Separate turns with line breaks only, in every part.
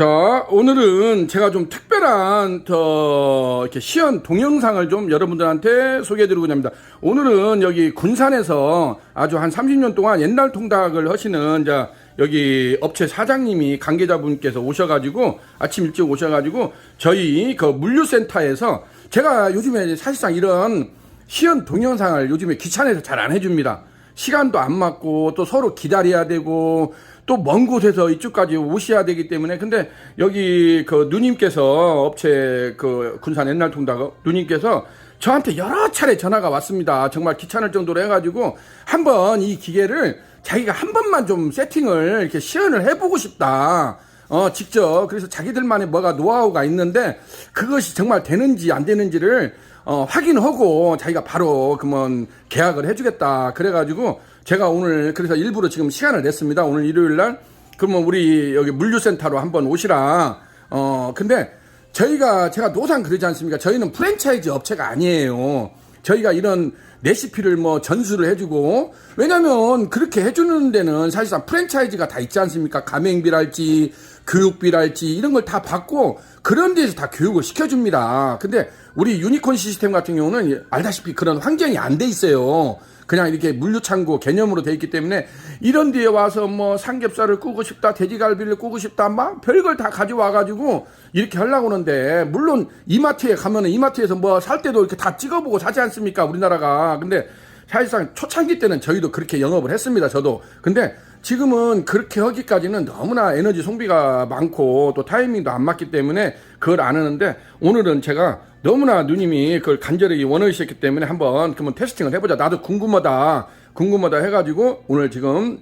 자, 오늘은 제가 좀 특별한, 저, 이렇게 시연 동영상을 좀 여러분들한테 소개해 드리고자 합니다. 오늘은 여기 군산에서 아주 한 30년 동안 옛날 통닭을 하시는, 자, 여기 업체 사장님이 관계자분께서 오셔가지고, 아침 일찍 오셔가지고, 저희 그 물류센터에서 제가 요즘에 사실상 이런 시연 동영상을 요즘에 귀찮아서 잘 안 해줍니다. 시간도 안 맞고 또 서로 기다려야 되고 또 먼 곳에서 이쪽까지 오셔야 되기 때문에 근데 여기 그 누님께서 업체 그 군산 옛날 통닭 누님께서 저한테 여러 차례 전화가 왔습니다. 정말 귀찮을 정도로 해가지고 한번 이 기계를 자기가 한 번만 좀 세팅을 이렇게 시연을 해보고 싶다. 어, 직접. 그래서 자기들만의 뭐가 노하우가 있는데 그것이 정말 되는지 안 되는지를 어, 확인하고 자기가 바로 그러면 계약을 해주겠다. 그래가지고 제가 오늘 그래서 일부러 지금 시간을 냈습니다. 오늘 일요일 날. 그러면 우리 여기 물류센터로 한번 오시라. 어, 근데 저희가 제가 노상 그러지 않습니까? 저희는 프랜차이즈 업체가 아니에요. 저희가 이런 레시피를 뭐 전수를 해주고 왜냐면 그렇게 해주는 데는 사실상 프랜차이즈가 다 있지 않습니까? 가맹비랄지 교육비랄지 이런 걸 다 받고 그런 데서 다 교육을 시켜줍니다. 근데 우리 유니콘 시스템 같은 경우는 알다시피 그런 환경이 안 돼 있어요. 그냥 이렇게 물류창고 개념으로 돼 있기 때문에 이런 데에 와서 뭐 삼겹살을 꾸고 싶다, 돼지갈비를 꾸고 싶다, 막 별걸 다 가져와가지고 이렇게 하려고 하는데 물론 이마트에 가면은 이마트에서 뭐 살 때도 이렇게 다 찍어보고 사지 않습니까? 우리나라가. 근데 사실상 초창기 때는 저희도 그렇게 영업을 했습니다. 저도. 근데 지금은 그렇게 하기까지는 너무나 에너지 소비가 많고 또 타이밍도 안 맞기 때문에 그걸 안 하는데 오늘은 제가 너무나 누님이 그걸 간절히 원하셨기 때문에 한번 그러면 테스팅을 해보자. 나도 궁금하다. 궁금하다 해가지고 오늘 지금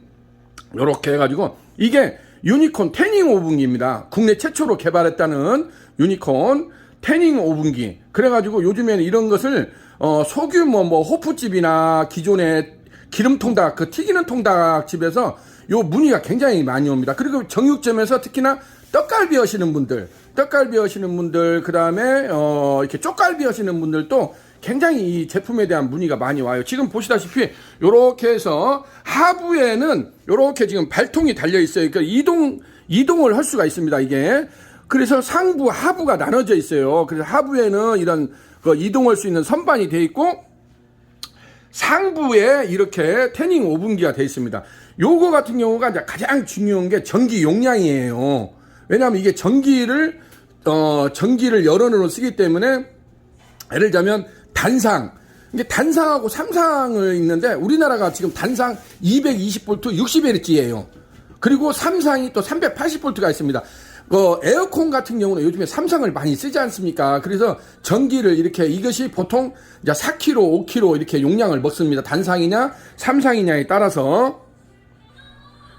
요렇게 해가지고 이게 유니콘 태닝 오븐기입니다. 국내 최초로 개발했다는 유니콘 태닝 오븐기. 그래가지고 요즘에는 이런 것을 어, 소규모 뭐 호프집이나 기존의 기름 통닭, 그 튀기는 통닭 집에서 요 문의가 굉장히 많이 옵니다. 그리고 정육점에서 특히나 떡갈비 하시는 분들, 떡갈비 하시는 분들, 그 다음에, 어, 이렇게 쪽갈비 하시는 분들도 굉장히 이 제품에 대한 문의가 많이 와요. 지금 보시다시피, 요렇게 해서 하부에는 요렇게 지금 발통이 달려 있어요. 그러니까 이동, 이동을 할 수가 있습니다, 이게. 그래서 상부, 하부가 나눠져 있어요. 그래서 하부에는 이런 그 이동할 수 있는 선반이 돼 있고, 상부에 이렇게 태닝 오븐기가 되어 있습니다. 요거 같은 경우가 이제 가장 중요한 게 전기 용량이에요. 왜냐하면 이게 전기를 어 전기를 여론으로 쓰기 때문에 예를 들자면 단상 이게 단상하고 삼상을 있는데 우리나라가 지금 단상 220V 60Hz예요. 그리고 삼상이 또 380V가 있습니다. 그 에어컨 같은 경우는 요즘에 삼성을 많이 쓰지 않습니까? 그래서 전기를 이렇게 이것이 보통 이제 4kg, 5kg 이렇게 용량을 먹습니다. 단상이냐, 삼상이냐에 따라서.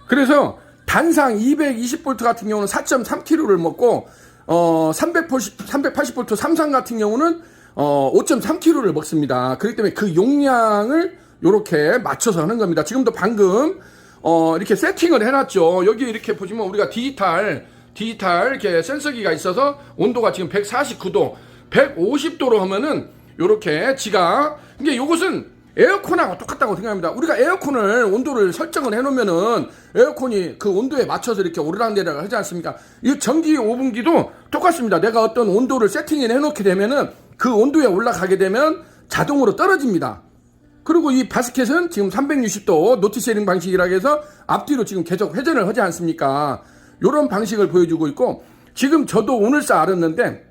그래서 단상 220V 같은 경우는 4.3kg를 먹고 어 380, 380V 삼상 같은 경우는 어 5.3kg를 먹습니다. 그렇기 때문에 그 용량을 이렇게 맞춰서 하는 겁니다. 지금도 방금 어 이렇게 세팅을 해놨죠. 여기 이렇게 보시면 우리가 디지털 디지털 이렇게 센서기가 있어서 온도가 지금 149도, 150도로 하면은 요렇게 지가 이게 요것은 에어컨하고 똑같다고 생각합니다. 우리가 에어컨을 온도를 설정을 해놓으면은 에어컨이 그 온도에 맞춰서 이렇게 오르락내리락 하지 않습니까? 이 전기 오븐기도 똑같습니다. 내가 어떤 온도를 세팅을 해놓게 되면은 그 온도에 올라가게 되면 자동으로 떨어집니다. 그리고 이 바스켓은 지금 360도 노티 쉐링 방식이라고 해서 앞뒤로 지금 계속 회전을 하지 않습니까? 요런 방식을 보여주고 있고 지금 저도 오늘서 알았는데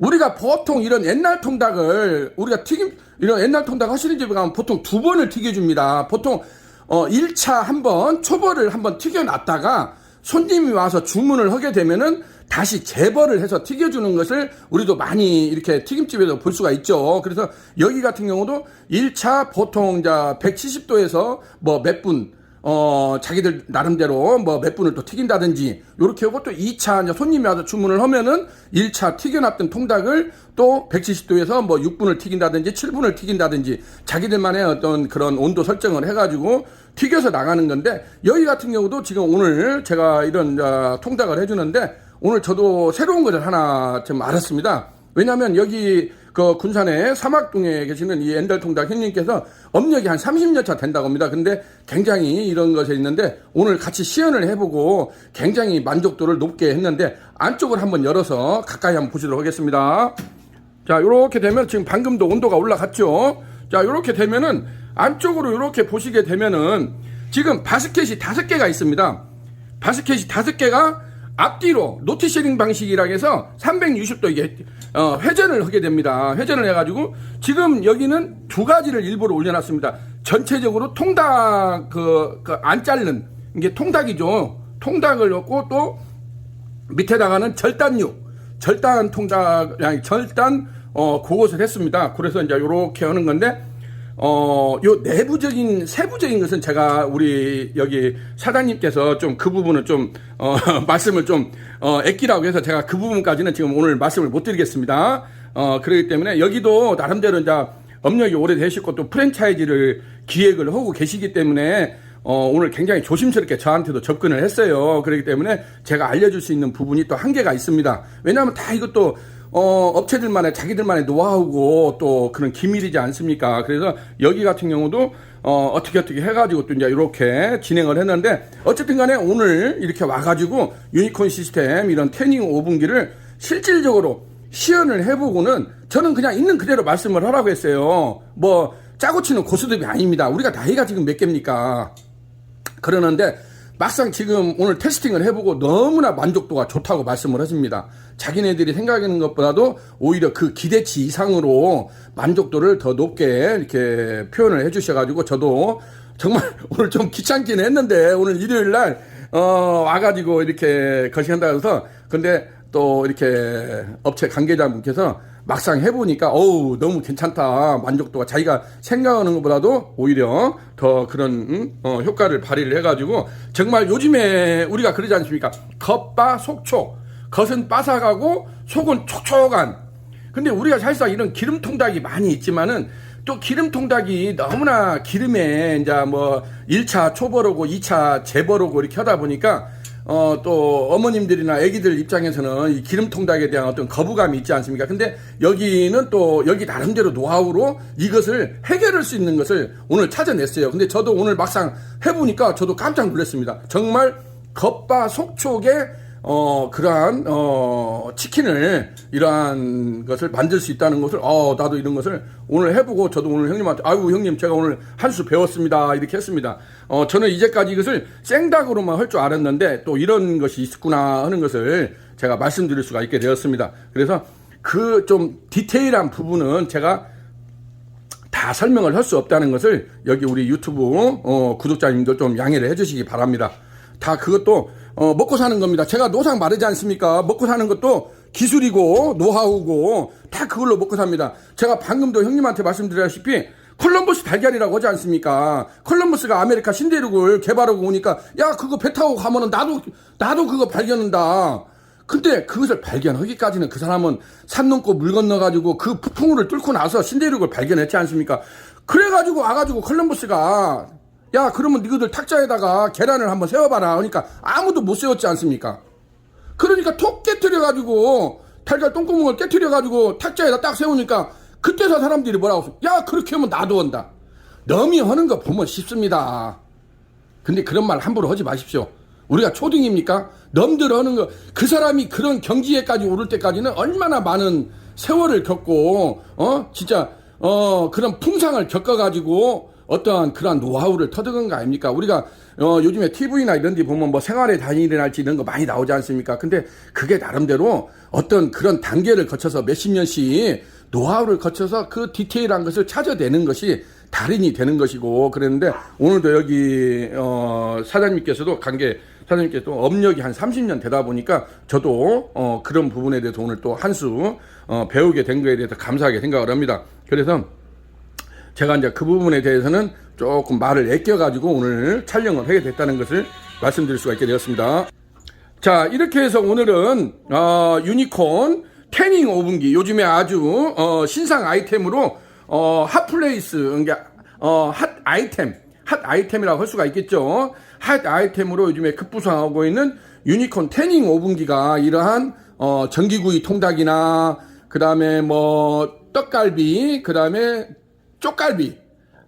우리가 보통 이런 옛날 통닭을 우리가 튀김 이런 옛날 통닭 하시는 집에 가면 보통 두 번을 튀겨줍니다. 보통 어 1차 한 번 초벌을 한번 튀겨놨다가 손님이 와서 주문을 하게 되면은 다시 재벌을 해서 튀겨주는 것을 우리도 많이 이렇게 튀김집에서 볼 수가 있죠. 그래서 여기 같은 경우도 1차 보통 이제 170도에서 뭐 몇 분, 어, 자기들 나름대로 뭐 몇 분을 또 튀긴다든지, 요렇게 하고 또 2차 이제 손님이 와서 주문을 하면은 1차 튀겨놨던 통닭을 또 170도에서 뭐 6분을 튀긴다든지 7분을 튀긴다든지 자기들만의 어떤 그런 온도 설정을 해가지고 튀겨서 나가는 건데 여기 같은 경우도 지금 오늘 제가 이런 어, 통닭을 해주는데 오늘 저도 새로운 것을 하나 좀 알았습니다. 왜냐하면 여기 그 군산의 사막동에 계시는 이 엔달통닭 형님께서 업력이 한 30년 차 된다고 합니다. 근데 굉장히 이런 것에 있는데 오늘 같이 시연을 해보고 굉장히 만족도를 높게 했는데 안쪽을 한번 열어서 가까이 한번 보시도록 하겠습니다. 자, 요렇게 되면 지금 방금도 온도가 올라갔죠. 자, 요렇게 되면은 안쪽으로 요렇게 보시게 되면은 지금 바스켓이 다섯 개가 있습니다. 바스켓이 다섯 개가 앞뒤로 노티셔링 방식이라 해서 360도 이게 어, 회전을 하게 됩니다. 회전을 해가지고 지금 여기는 두 가지를 일부러 올려놨습니다. 전체적으로 통닭 그, 그 안 자른 이게 통닭이죠. 통닭을 넣고 또 밑에다가는 절단육, 절단 통닭, 아니 절단 어 그것을 했습니다. 그래서 이제 요렇게 하는 건데 어 요 내부적인 세부적인 것은 제가 우리 여기 사장님께서 좀 그 부분은 좀 어 말씀을 좀 어 애끼라고 해서 제가 그 부분까지는 지금 오늘 말씀을 못 드리겠습니다. 어 그렇기 때문에 여기도 나름대로 이제 업력이 오래되셨고 또 프랜차이즈를 기획을 하고 계시기 때문에 어, 오늘 굉장히 조심스럽게 저한테도 접근을 했어요. 그렇기 때문에 제가 알려줄 수 있는 부분이 또 한계가 있습니다. 왜냐하면 다 이것도 어, 업체들만의 자기들만의 노하우고 또 그런 기밀이지 않습니까? 그래서 여기 같은 경우도 어, 어떻게 어떻게 해가지고 또 이제 이렇게 진행을 했는데 어쨌든 간에 오늘 이렇게 와가지고 유니콘 시스템 이런 태닝 5분기를 실질적으로 시연을 해보고는 저는 그냥 있는 그대로 말씀을 하라고 했어요. 뭐 짜고 치는 고수톱이 아닙니다. 우리가 나이가 지금 몇 개입니까? 그러는데 막상 지금 오늘 테스팅을 해보고 너무나 만족도가 좋다고 말씀을 하십니다. 자기네들이 생각하는 것보다도 오히려 그 기대치 이상으로 만족도를 더 높게 이렇게 표현을 해주셔가지고 저도 정말 오늘 좀 귀찮긴 했는데 오늘 일요일 날, 어, 와가지고 이렇게 거시한다 해서 근데 또 이렇게 업체 관계자분께서 막상 해보니까 어우 너무 괜찮다. 만족도가 자기가 생각하는 것보다도 오히려 더 그런 음? 어, 효과를 발휘를 해가지고 정말 요즘에 우리가 그러지 않습니까? 겉바 속촉 겉은 바삭하고 속은 촉촉한. 근데 우리가 사실상 이런 기름 통닭이 많이 있지만은 또 기름 통닭이 너무나 기름에 이제 뭐 1차 초벌하고 2차 재벌하고 이렇게 하다 보니까 어, 또 어머님들이나 애기들 입장에서는 이 기름 통닭에 대한 어떤 거부감이 있지 않습니까? 근데 여기는 또 여기 나름대로 노하우로 이것을 해결할 수 있는 것을 오늘 찾아냈어요. 근데 저도 오늘 막상 해보니까 저도 깜짝 놀랐습니다. 정말 겉바 속촉의 어, 그러한, 어, 치킨을, 이러한 것을 만들 수 있다는 것을, 어, 나도 이런 것을 오늘 해보고, 저도 오늘 형님한테, 아이고, 형님, 제가 오늘 한 수 배웠습니다. 이렇게 했습니다. 어, 저는 이제까지 이것을 생닭으로만 할 줄 알았는데, 또 이런 것이 있구나 하는 것을 제가 말씀드릴 수가 있게 되었습니다. 그래서 그 좀 디테일한 부분은 제가 다 설명을 할 수 없다는 것을 여기 우리 유튜브 어, 구독자님들 좀 양해를 해주시기 바랍니다. 다 그것도 어, 먹고 사는 겁니다. 제가 노상 마르지 않습니까? 먹고 사는 것도 기술이고 노하우고 다 그걸로 먹고 삽니다. 제가 방금도 형님한테 말씀드렸다시피 콜럼버스 달걀이라고 하지 않습니까? 콜럼버스가 아메리카 신대륙을 개발하고 오니까 야 그거 배 타고 가면은 나도 나도 그거 발견한다. 근데 그것을 발견하기까지는 그 사람은 산 넘고 물 건너가지고 그 폭풍우를 뚫고 나서 신대륙을 발견했지 않습니까? 그래가지고 와가지고 콜럼버스가 야 그러면 너희들 탁자에다가 계란을 한번 세워봐라. 그러니까 아무도 못 세웠지 않습니까? 그러니까 톡 깨트려가지고 달걀 똥구멍을 깨트려가지고 탁자에다 딱 세우니까 그때서 사람들이 뭐라고 써? 야 그렇게 하면 나도 한다. 넘이 하는 거 보면 쉽습니다. 근데 그런 말 함부로 하지 마십시오. 우리가 초등입니까? 넘들 하는 거, 그 사람이 그런 경지에까지 오를 때까지는 얼마나 많은 세월을 겪고, 어? 진짜, 어, 그런 풍상을 겪어가지고, 어떠한 그러한 노하우를 터득한 거 아닙니까? 우리가, 어, 요즘에 TV나 이런 데 보면 뭐 생활의 단일이랄지 이런 거 많이 나오지 않습니까? 근데 그게 나름대로 어떤 그런 단계를 거쳐서 몇십 년씩 노하우를 거쳐서 그 디테일한 것을 찾아내는 것이 달인이 되는 것이고 그랬는데 오늘도 여기 어 사장님께서도 관계 사장님께서 업력이 한 30년 되다 보니까 저도 어 그런 부분에 대해서 오늘 또 한 수 어 배우게 된 거에 대해서 감사하게 생각을 합니다. 그래서 제가 이제 그 부분에 대해서는 조금 말을 아껴가지고 오늘 촬영을 하게 됐다는 것을 말씀드릴 수가 있게 되었습니다. 자, 이렇게 해서 오늘은, 어, 유니콘 태닝 오븐기. 요즘에 아주, 어, 신상 아이템으로, 어, 핫플레이스, 그러니까, 어, 핫 아이템, 핫 아이템이라고 할 수가 있겠죠. 핫 아이템으로 요즘에 급부상하고 있는 유니콘 태닝 오븐기가 이러한, 어, 전기구이 통닭이나, 그 다음에 뭐, 떡갈비, 그 다음에 쪽갈비.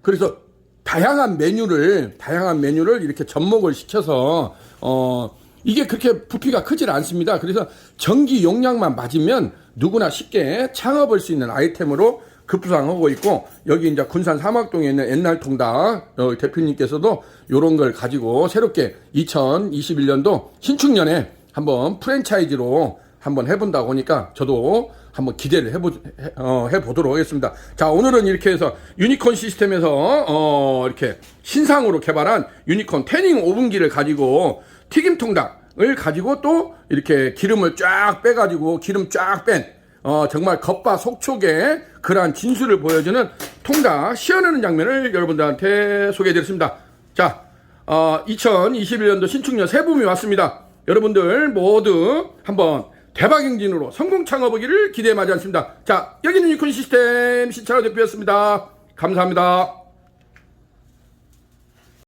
그래서 다양한 메뉴를, 다양한 메뉴를 이렇게 접목을 시켜서, 어, 이게 그렇게 부피가 크질 않습니다. 그래서 전기 용량만 맞으면 누구나 쉽게 창업할 수 있는 아이템으로 급부상하고 있고, 여기 이제 군산 사막동에 있는 옛날 통닭 어, 대표님께서도 요런 걸 가지고 새롭게 2021년도 신축년에 한번 프랜차이즈로 한번 해본다고 하니까 저도 한번 기대를 해보, 해, 어, 해보도록 하겠습니다. 자, 오늘은 이렇게 해서 유니콘 시스템에서, 어, 이렇게 신상으로 개발한 유니콘 태닝 오븐기를 가지고 튀김 통닭을 가지고 또 이렇게 기름을 쫙 빼가지고 기름 쫙 뺀, 어, 정말 겉바 속촉의 그러한 진수를 보여주는 통닭 시연하는 장면을 여러분들한테 소개해드렸습니다. 자, 어, 2021년도 신축년 새봄이 왔습니다. 여러분들 모두 한번 대박 행진으로 성공 창업하기를 기대에 마지 않습니다. 자, 여기는 유콘 시스템 신차로 대표였습니다. 감사합니다.